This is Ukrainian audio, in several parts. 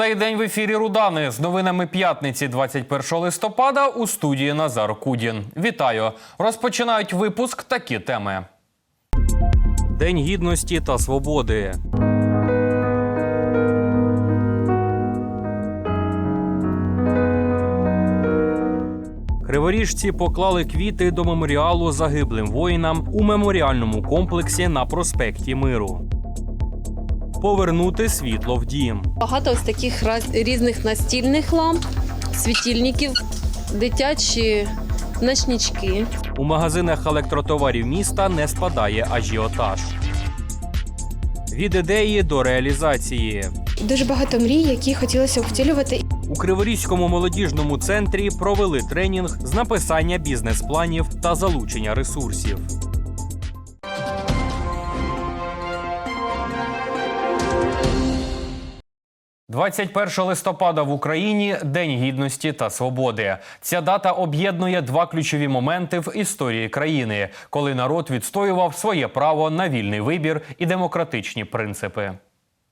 Цей день в ефірі Рудани з новинами п'ятниці 21 листопада у студії Назар Кудін. Вітаю! Розпочинають випуск такі теми. День гідності та свободи. Криворіжці поклали квіти до меморіалу загиблим воїнам у меморіальному комплексі на проспекті Миру. Повернути світло в дім. Багато ось таких раз- різних настільних ламп, світильників, дитячі ночнички. У магазинах електротоварів міста не спадає ажіотаж. Від ідеї до реалізації. Дуже багато мрій, які хотілося втілювати. У Криворізькому молодіжному центрі провели тренінг з написання бізнес-планів та залучення ресурсів. «21 листопада в Україні День гідності та свободи. Ця дата об'єднує два ключові моменти в історії країни, коли народ відстоював своє право на вільний вибір і демократичні принципи.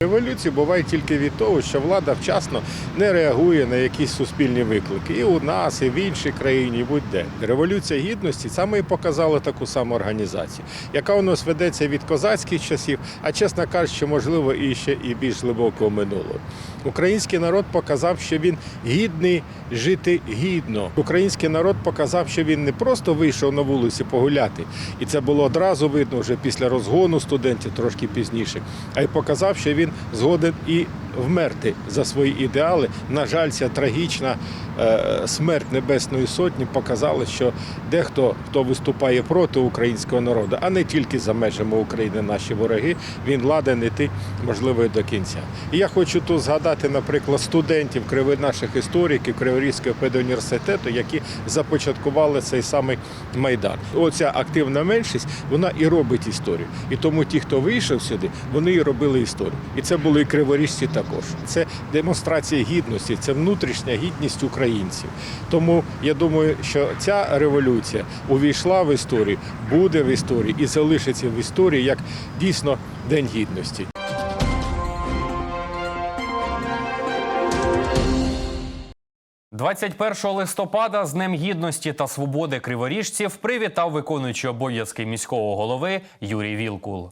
Революції буває тільки від того, що влада вчасно не реагує на якісь суспільні виклики. І у нас, і в іншій країні, і будь-де. Революція гідності саме і показала таку саму організацію, яка у нас ведеться від козацьких часів, а чесно кажучи, можливо, і ще і більш глибокого минулого. Український народ показав, що він гідний жити гідно. Український народ показав, що він не просто вийшов на вулиці погуляти, і це було одразу видно вже після розгону студентів, трошки пізніше, а й показав, що він згоден і вмерти за свої ідеали. На жаль, ця трагічна е, смерть Небесної Сотні показала, що дехто, хто виступає проти українського народу, а не тільки за межами України, наші вороги, він ладен іти, можливо, і до кінця. І я хочу тут згадати, наприклад, студентів наших істориків Криворізького педуніверситету, які започаткували цей самий майдан. Оця активна меншість вона і робить історію. І тому ті, хто вийшов сюди, вони і робили історію. І це були і криворіжці також. Це демонстрація гідності, це внутрішня гідність українців. Тому я думаю, що ця революція увійшла в історію, буде в історії і залишиться в історії як дійсно День гідності. – 21 листопада з Днем гідності та свободи криворіжців привітав виконуючий обов'язки міського голови Юрій Вілкул.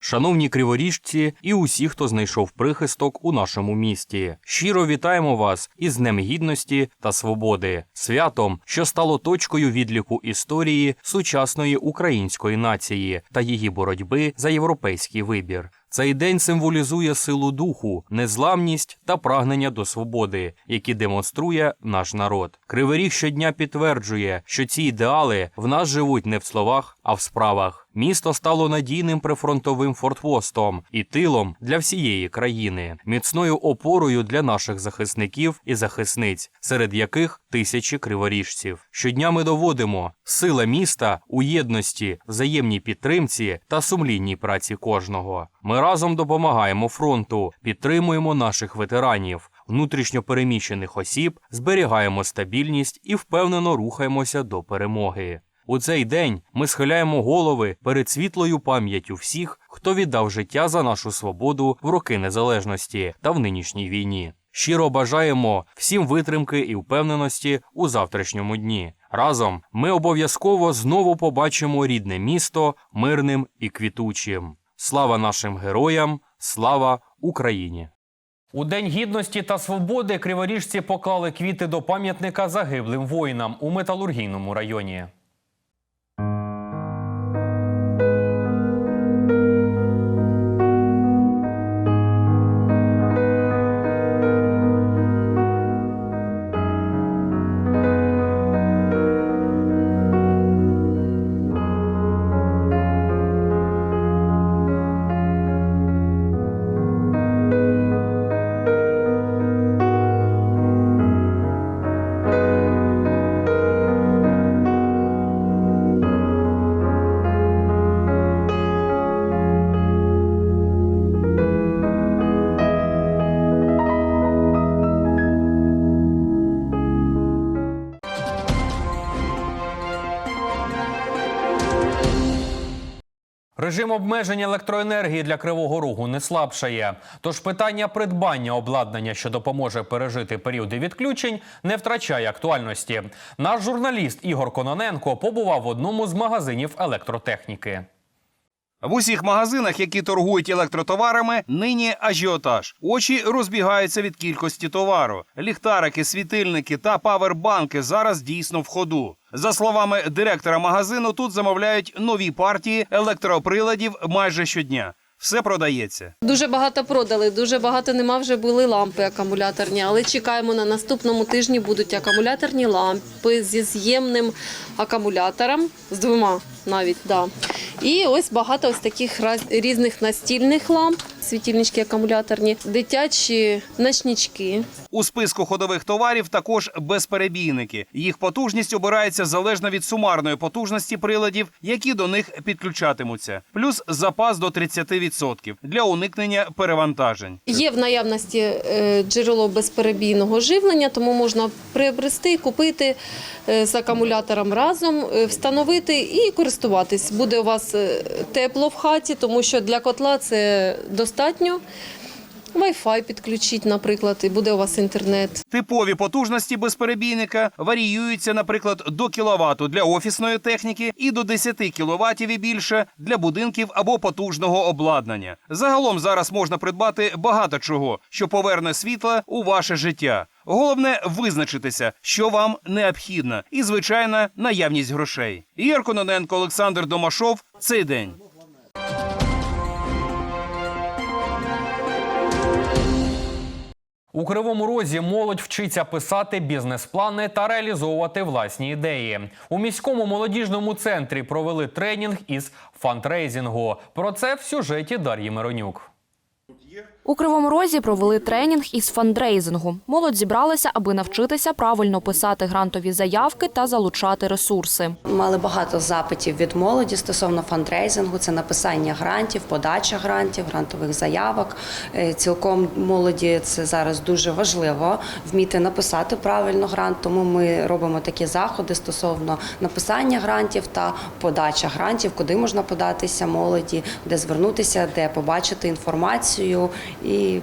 Шановні криворіжці і усі, хто знайшов прихисток у нашому місті, щиро вітаємо вас із Днем гідності та свободи, святом, що стало точкою відліку історії сучасної української нації та її боротьби за європейський вибір. Цей день символізує силу духу, незламність та прагнення до свободи, які демонструє наш народ. Кривий Ріг щодня підтверджує, що ці ідеали в нас живуть не в словах, а в справах. Місто стало надійним прифронтовим фортпостом і тилом для всієї країни, міцною опорою для наших захисників і захисниць, серед яких тисячі криворіжців. Щодня ми доводимо сила міста у єдності, взаємній підтримці та сумлінній праці кожного. Ми разом допомагаємо фронту, підтримуємо наших ветеранів, внутрішньо переміщених осіб, зберігаємо стабільність і впевнено рухаємося до перемоги. У цей день ми схиляємо голови перед світлою пам'яттю всіх, хто віддав життя за нашу свободу в роки незалежності та в нинішній війні. Щиро бажаємо всім витримки і впевненості у завтрашньому дні. Разом ми обов'язково знову побачимо рідне місто мирним і квітучим. Слава нашим героям! Слава Україні! У День гідності та свободи криворіжці поклали квіти до пам'ятника загиблим воїнам у металургійному районі. Режим обмеження електроенергії для Кривого Рогу не слабшає. Тож питання придбання обладнання, що допоможе пережити періоди відключень, не втрачає актуальності. Наш журналіст Ігор Кононенко побував в одному з магазинів електротехніки. В усіх магазинах, які торгують електротоварами, нині ажіотаж. Очі розбігаються від кількості товару. Ліхтарики, світильники та павербанки зараз дійсно в ходу. За словами директора магазину, тут замовляють нові партії електроприладів майже щодня. Все продається. Дуже багато продали, дуже багато нема вже були лампи акумуляторні, але чекаємо на наступному тижні будуть акумуляторні лампи зі з'ємним акумулятором, з двома навіть, да. І ось багато ось таких різних настільних ламп, світильнички акумуляторні, дитячі ночнички. У списку ходових товарів також безперебійники. Їх потужність обирається залежно від сумарної потужності приладів, які до них підключатимуться, плюс запас до 30% для уникнення перевантажень. Є в наявності е, джерело безперебійного живлення, тому можна приобрести, купити е, з акумулятором разом, е, встановити і користуватись. Буде у вас тепло в хаті, тому що для котла це достатньо. Wi-Fi підключіть, наприклад, і буде у вас інтернет. Типові потужності безперебійника варіюються, наприклад, до кіловату для офісної техніки і до 10 кіловатів і більше для будинків або потужного обладнання. Загалом зараз можна придбати багато чого, що поверне світло у ваше життя. Головне визначитися, що вам необхідно, і звичайна наявність грошей. Ігор Кононенко, Олександр Домашов. Цей день. У Кривому Розі молодь вчиться писати бізнес-плани та реалізовувати власні ідеї. У міському молодіжному центрі провели тренінг із фандрейзингу. Про це в сюжеті Дар'ї Миронюк. У Кривому Розі провели тренінг із фандрейзингу. Молодь зібралася, аби навчитися правильно писати грантові заявки та залучати ресурси. Мали багато запитів від молоді стосовно фандрейзингу. Це написання грантів, подача грантів, грантових заявок. Е, Цілком молоді це зараз дуже важливо вміти написати правильно грант. Тому ми робимо такі заходи стосовно написання грантів та подача грантів, куди можна податися молоді, де звернутися, де побачити інформацію і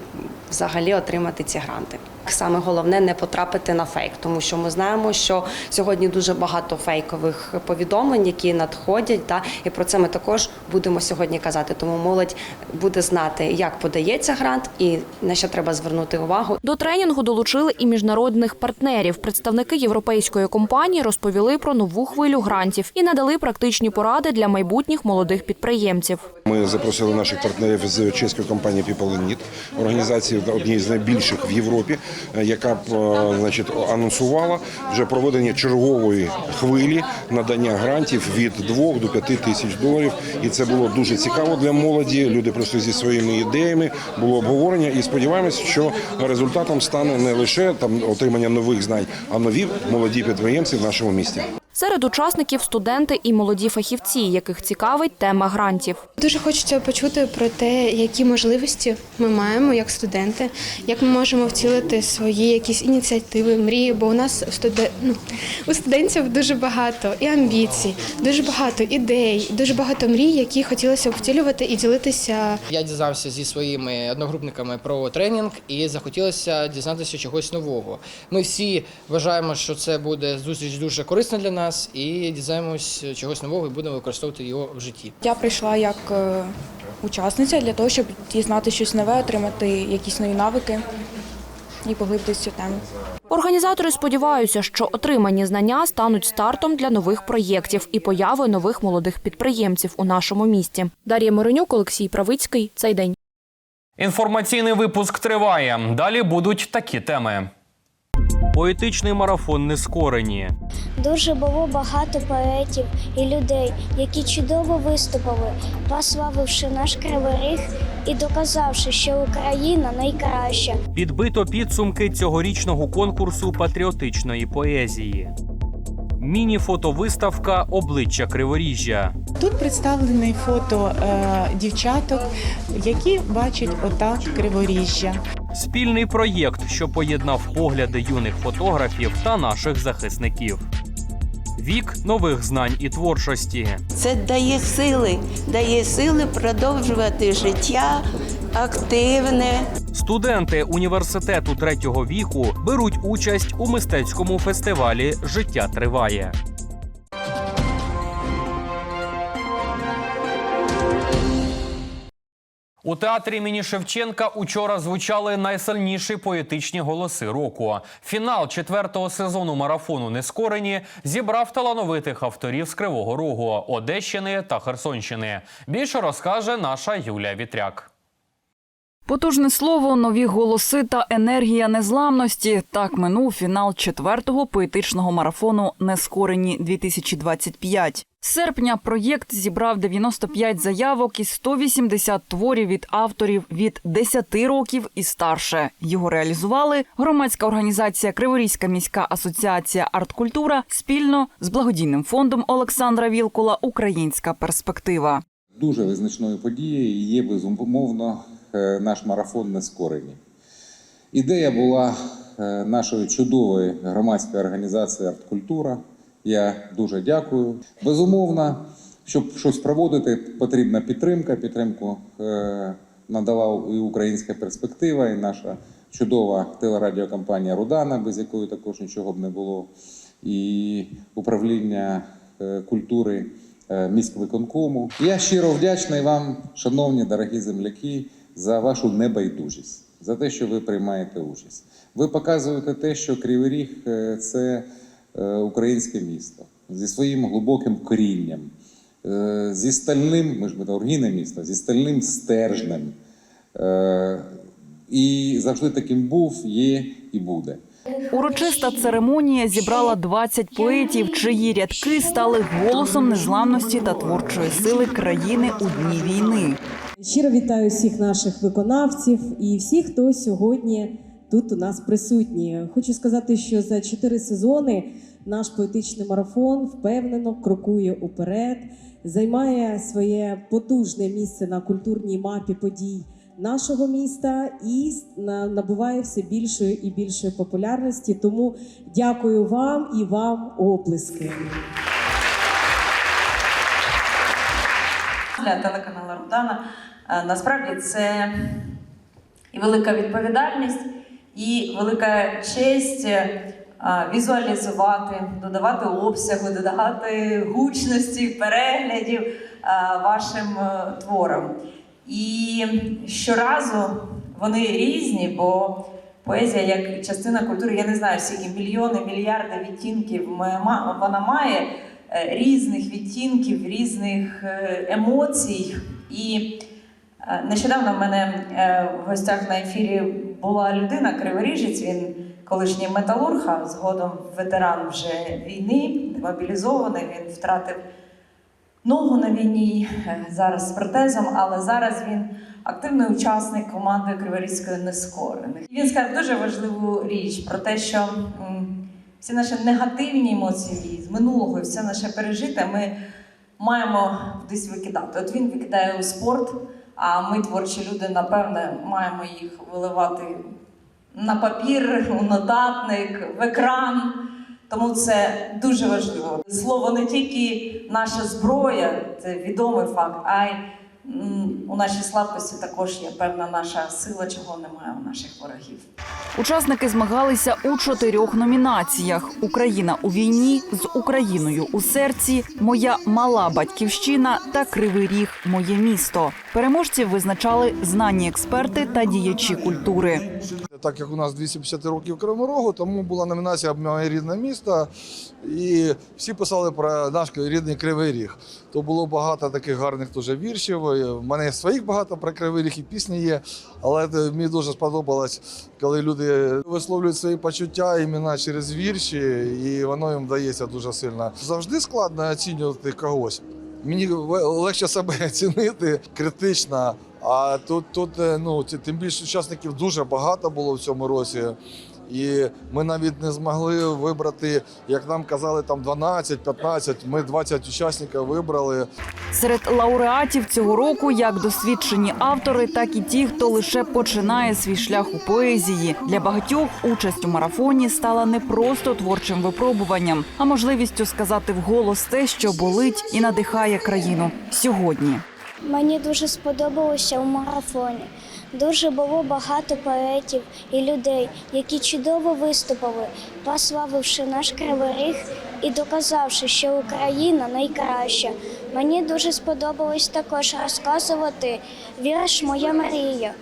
взагалі отримати ці гранти. Саме головне не потрапити на фейк, тому що ми знаємо, що сьогодні дуже багато фейкових повідомлень, які надходять, та і про це ми також будемо сьогодні казати. Тому молодь буде знати, як подається грант і на що треба звернути увагу. До тренінгу долучили і міжнародних партнерів. Представники європейської компанії розповіли про нову хвилю грантів і надали практичні поради для майбутніх молодих підприємців. Ми запросили наших партнерів з чеської компанії People in Need, організації однієї з найбільших в Європі, е, яка б, е, значить, анонсувала вже проведення чергової хвилі надання грантів від 2 до 5 тисяч доларів. І це було дуже цікаво для молоді. Люди прийшли зі своїми ідеями, було обговорення, і сподіваємося, що результатом стане не лише там отримання нових знань, а нові молоді підприємці в нашому місті. Серед учасників студенти і молоді фахівці, яких цікавить тема грантів. Дуже хочеться почути про те, які можливості ми маємо як студенти, як ми можемо втілити свої якісь ініціативи, мрії. Бо у нас в ну, у студентів дуже багато і амбіцій, дуже багато ідей, дуже багато мрій, які хотілося б втілювати і ділитися Я дізнався зі своїми одногрупниками про тренінг і захотілося дізнатися чогось нового. Ми всі вважаємо, що це буде зустріч дуже корисна для нас, і дізнаємось чогось нового і будемо використовувати його в житті. Я прийшла як е, учасниця для того, щоб дізнати щось нове, отримати якісь нові навики і поглибитися в цю тему. Організатори сподіваються, що отримані знання стануть стартом для нових проєктів і появи нових молодих підприємців у нашому місті. Дар'я Миронюк, Олексій Правицький. Цей день. Інформаційний випуск триває. Далі будуть такі теми. Поетичний марафон нескорені. Дуже було багато поетів і людей, які чудово виступили, прославивши наш кривий ріг і доказавши, що Україна найкраща. Підбито підсумки цьогорічного конкурсу патріотичної поезії. Міні-фотовиставка Обличчя Криворіжжя. Тут представлені фото е, дівчаток, які бачать отак криворіжжя. Спільний проєкт, що поєднав погляди юних фотографів та наших захисників. Вік нових знань і творчості. Це дає сили, дає сили продовжувати життя активне. Студенти університету третього віку беруть участь у мистецькому фестивалі Життя триває. У театрі імені Шевченка учора звучали найсильніші поетичні голоси року. Фінал четвертого сезону марафону Нескорені зібрав талановитих авторів з Кривого Рогу, Одещини та Херсонщини. Більше розкаже наша Юлія Вітряк. Потужне слово, нові голоси та енергія незламності. Так минув фінал четвертого поетичного марафону Нескорені 2025 З серпня проєкт зібрав 95 заявок із 180 творів від авторів від 10 років і старше. Його реалізували громадська організація Криворізька міська асоціація арткультура спільно з благодійним фондом Олександра Вілкула Українська перспектива. Дуже визначною подією є безумовно наш марафон нескорені. Ідея була е, нашої чудової громадської організації Арткультура. Я дуже дякую. Безумовно, щоб щось проводити, потрібна підтримка. Підтримку е, надала і українська перспектива, і наша чудова телерадіокомпанія Рудана, без якої також нічого б не було, і управління е, культури е, міськвиконкому. Я щиро вдячний вам, шановні дорогі земляки, за вашу небайдужість, за те, що ви приймаєте участь. Ви показуєте те, що Кривий Ріг е, це е, українське місто зі своїм глибоким корінням, е, зі стальним, ми ж металургійне місто, зі стальним стержнем. І завжди таким був, є і буде. Урочиста церемонія зібрала 20 поетів, чиї рядки стали голосом незламності та творчої сили країни у дні війни. Щиро вітаю всіх наших виконавців і всіх, хто сьогодні тут у нас присутні. Хочу сказати, що за чотири сезони наш поетичний марафон впевнено крокує уперед, займає своє потужне місце на культурній мапі подій нашого міста і набуває все більшої і більшої популярності. Тому дякую вам і вам оплески. для телеканалу Рудана. Е, Насправді це і велика відповідальність, і велика честь е, візуалізувати, додавати обсягу, додавати гучності, переглядів е, вашим творам. І щоразу вони різні, бо поезія як частина культури, я не знаю, скільки мільйони, мільярди відтінків вона має різних відтінків, різних емоцій. І нещодавно в мене е, в гостях на ефірі була людина, криворіжець, він колишній металург, а згодом ветеран вже війни, мобілізований, він втратив ногу на війні, е, зараз з протезом, але зараз він активний учасник команди Криворізької нескорених. Він сказав дуже важливу річ про те, що всі наші негативні емоції з минулого і все наше пережите ми маємо кудись викидати. От він викидає у спорт, а ми, творчі люди, напевне, маємо їх виливати на папір, у нотатник, в екран. Тому це дуже важливо. Слово не тільки наша зброя, це відомий факт, а й у нашій слабкості також є певна наша сила, чого немає у наших ворогів. Учасники змагалися у чотирьох номінаціях: Україна у війні з Україною у серці, Моя мала батьківщина та Кривий Ріг Моє місто. Переможців визначали знані експерти та діячі культури. Так як у нас 250 років Кривому Рогу, тому була номінація Моє рідне місто. І всі писали про наш рідний Кривий Ріг. То було багато таких гарних дуже віршів. У мене своїх багато про Кривий Ріг і пісні є. Але мені дуже сподобалось, коли люди висловлюють свої почуття іменно через вірші, і воно їм вдається дуже сильно. Завжди складно оцінювати когось. Мені легше себе оцінити критично. А тут, тут е, ну, тим більше учасників дуже багато було в цьому році. І ми навіть не змогли вибрати, як нам казали, там 12-15, Ми 20 учасників вибрали. Серед лауреатів цього року як досвідчені автори, так і ті, хто лише починає свій шлях у поезії. Для багатьох участь у марафоні стала не просто творчим випробуванням, а можливістю сказати вголос те, що болить і надихає країну сьогодні. Мені дуже сподобалося у марафоні. Дуже було багато поетів і людей, які чудово виступили, прославивши наш кривий ріг і доказавши, що Україна найкраща. Мені дуже сподобалось також розказувати вірш Моя мрія,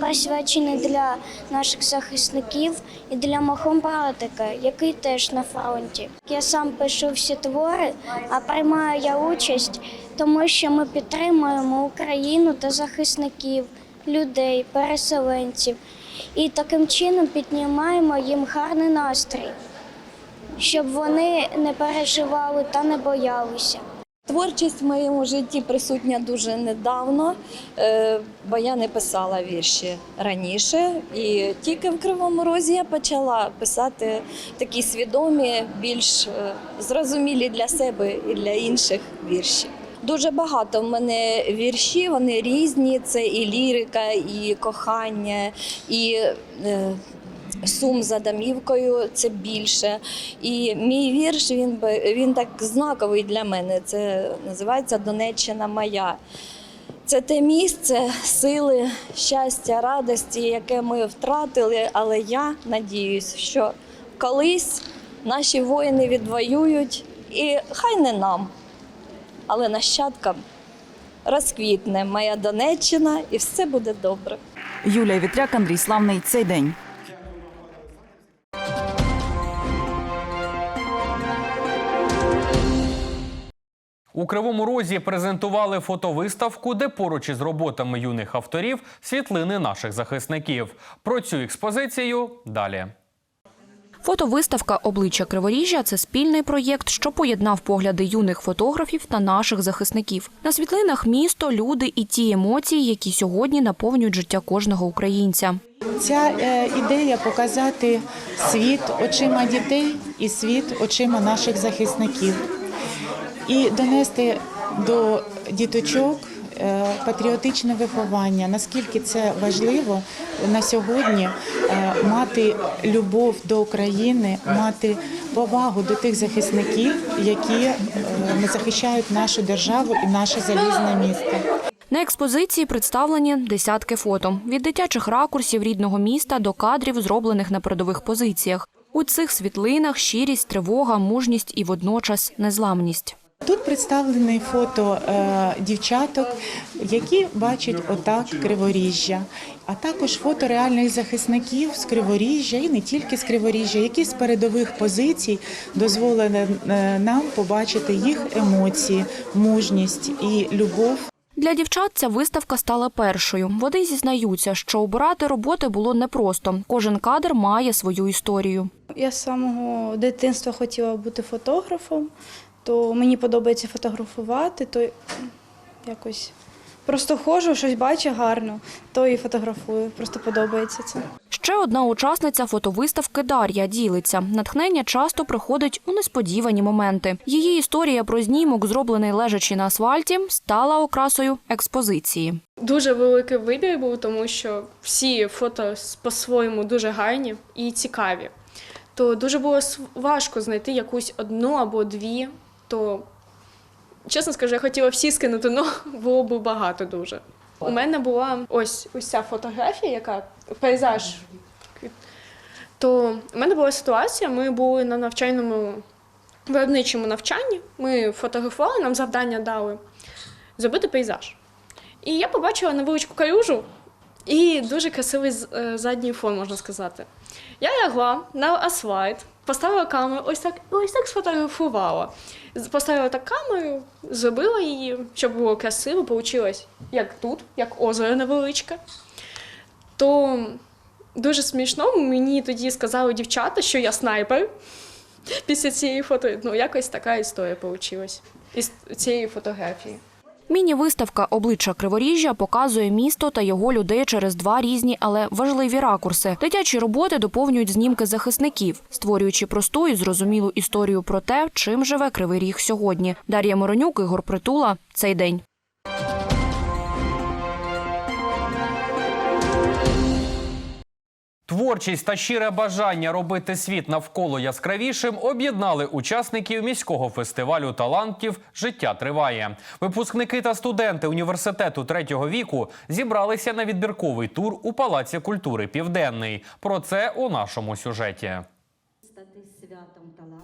присвячений для наших захисників і для мого братика, який теж на фронті. Я сам пишу всі твори, а приймаю я участь, тому що ми підтримуємо Україну та захисників, людей, переселенців. І таким чином піднімаємо їм гарний настрій, щоб вони не переживали та не боялися. Творчість в моєму житті присутня дуже недавно, е, бо я не писала вірші раніше. І тільки в Кривому Розі я почала писати такі свідомі, більш е, зрозумілі для себе і для інших вірші. Дуже багато в мене вірші, вони різні. Це і лірика, і кохання, і е, сум за домівкою це більше. І мій вірш він він так знаковий для мене. Це називається Донеччина моя. Це те місце сили, щастя, радості, яке ми втратили. Але я надіюсь, що колись наші воїни відвоюють, і хай не нам, але нащадкам розквітне моя Донеччина, і все буде добре. Юлія Вітряк, Андрій Славний. Цей день. У Кривому Розі презентували фотовиставку, де поруч із роботами юних авторів світлини наших захисників. Про цю експозицію далі. Фотовиставка Обличчя Криворіжжя це спільний проєкт, що поєднав погляди юних фотографів та наших захисників. На світлинах місто, люди і ті емоції, які сьогодні наповнюють життя кожного українця. Ця е, ідея показати світ очима дітей і світ очима наших захисників, і донести до діточок е, патріотичне виховання. Наскільки це важливо на сьогодні е, мати любов до України, мати повагу до тих захисників, які е, захищають нашу державу і наше залізне місто. На експозиції представлені десятки фото від дитячих ракурсів рідного міста до кадрів, зроблених на передових позиціях. У цих світлинах щирість, тривога, мужність і водночас незламність. Тут представлені фото е, дівчаток, які бачать отак Криворіжжя, а також фото реальних захисників з Криворіжжя і не тільки з Криворіжжя, які з передових позицій дозволили е, нам побачити їх емоції, мужність і любов. Для дівчат ця виставка стала першою. Вони зізнаються, що обирати роботи було непросто. Кожен кадр має свою історію. Я з самого дитинства хотіла бути фотографом, то мені подобається фотографувати, то якось просто ходжу, щось бачу гарно, то і фотографую. Просто подобається це. Ще одна учасниця фотовиставки Дар'я ділиться. Натхнення часто приходить у несподівані моменти. Її історія про знімок, зроблений лежачи на асфальті, стала окрасою експозиції. Дуже великий вибір був, тому що всі фото по-своєму дуже гарні і цікаві. То дуже було важко знайти якусь одну або дві. То, чесно скажу, я хотіла всі скинути, але було б багато дуже. У мене була ось ось ця фотографія, яка пейзаж. То у мене була ситуація, ми були на навчальному виробничому навчанні, ми фотографували, нам завдання дали зробити пейзаж. І я побачила невеличку калюжу і дуже красивий е, задній фон, можна сказати. Я лягла на асфальт, поставила камеру, ось так, ось так сфотографувала. Поставила так камеру, зробила її, щоб було красиво, вийшло як тут, як озеро невеличке. То дуже смішно, мені тоді сказали дівчата, що я снайпер. Після цієї фото, ну якось така історія вийшла із цієї фотографії. Міні-виставка Обличчя Криворіжжя показує місто та його людей через два різні, але важливі ракурси. Дитячі роботи доповнюють знімки захисників, створюючи просту і зрозумілу історію про те, чим живе Кривий Ріг сьогодні. Дар'я Моронюк, Ігор Притула. Цей день. Творчість та щире бажання робити світ навколо яскравішим об'єднали учасників міського фестивалю талантів Життя триває. Випускники та студенти університету третього віку зібралися на відбірковий тур у Палаці культури Південний. Про це у нашому сюжеті.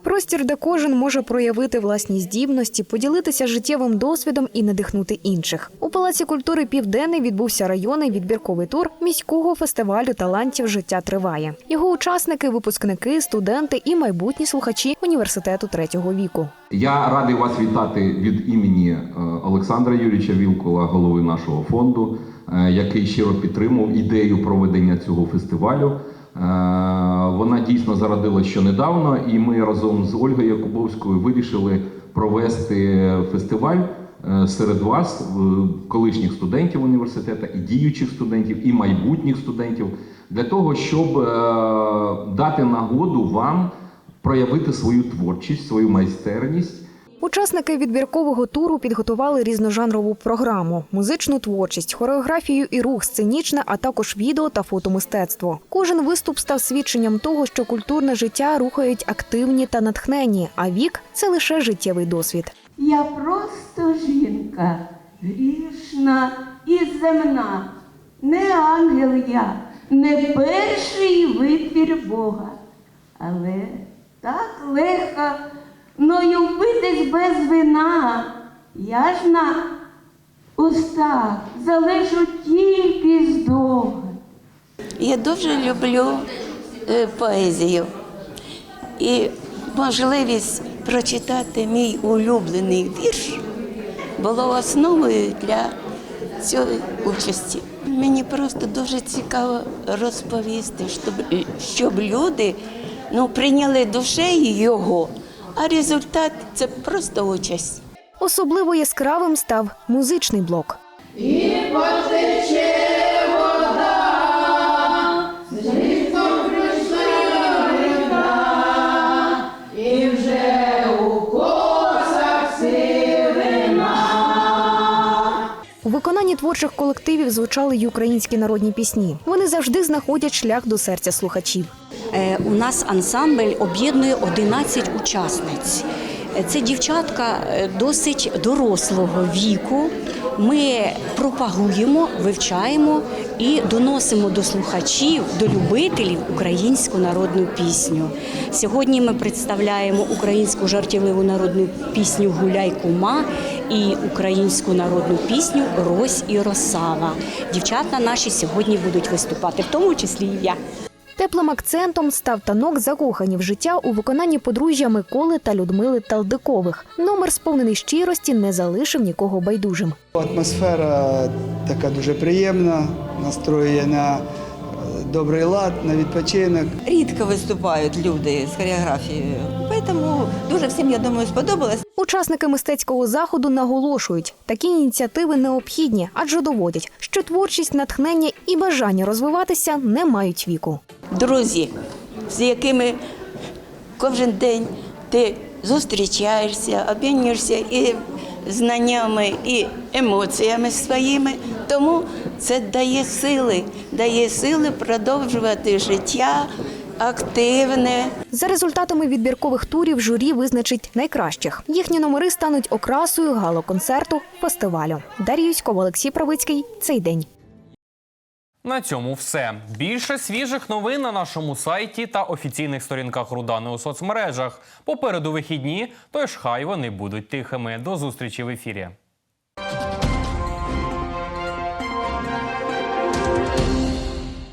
Простір, де кожен може проявити власні здібності, поділитися життєвим досвідом і надихнути інших. У Палаці культури Південний відбувся районний відбірковий тур міського фестивалю талантів Життя триває. Його учасники, випускники, студенти і майбутні слухачі університету третього віку. Я радий вас вітати від імені е, Олександра Юрійовича Вілкула, голови нашого фонду, е, який щиро підтримав ідею проведення цього фестивалю. Е, Вона дійсно зародилася ще недавно, і ми разом з Ольгою Якубовською вирішили провести фестиваль е, серед вас, е, колишніх студентів університету, і діючих студентів, і майбутніх студентів, для того, щоб дати нагоду вам проявити свою творчість, свою майстерність. Учасники відбіркового туру підготували різножанрову програму: музичну творчість, хореографію і рух, сценічне, а також відео та фотомистецтво. Кожен виступ став свідченням того, що культурне життя рухають активні та натхненні, а вік це лише життєвий досвід. Я просто жінка, грішна і земна, не ангел я, не перший витвір Бога. Але так легко мною вбитись без вина. Я ж на устах залишу тільки здогад. Я дуже люблю е, поезію і можливість прочитати мій улюблений вірш було основою для цієї участі. Мені просто дуже цікаво розповісти, щоб, щоб люди ну, прийняли душею його, а результат це просто участь. Особливо яскравим став музичний блок. І потече вода, з прийшла ріка, і вже у косах сивина. У виконанні творчих колективів звучали й українські народні пісні. Вони завжди знаходять шлях до серця слухачів. Е, У нас ансамбль об'єднує 11 учасниць. Е, Це дівчатка е, досить дорослого віку. Ми пропагуємо, вивчаємо і доносимо до слухачів, до любителів українську народну пісню. Сьогодні ми представляємо українську жартівливу народну пісню Гуляй кума і українську народну пісню Рось і Росава. Дівчата наші сьогодні будуть виступати, в тому числі і я. Теплим акцентом став танок закохані в життя у виконанні подружжя Миколи та Людмили Талдикових. Номер сповнений щирості не залишив нікого байдужим. Атмосфера така дуже приємна, настроює на е, добрий лад, на відпочинок. Рідко виступають люди з хореографією, тому дуже всім, я думаю, сподобалось. Учасники мистецького заходу наголошують, такі ініціативи необхідні, адже доводять, що творчість, натхнення і бажання розвиватися не мають віку. Друзі, з якими кожен день ти зустрічаєшся, обмінюєшся і знаннями, і емоціями своїми. Тому це дає сили, дає сили продовжувати життя активне. За результатами відбіркових турів журі визначить найкращих. Їхні номери стануть окрасою гало-концерту фестивалю. Дар'я Юськова, Олексій Правицький. Цей день. На цьому все. Більше свіжих новин на нашому сайті та офіційних сторінках Рудани у соцмережах. Попереду вихідні, тож хай вони будуть тихими. До зустрічі в ефірі.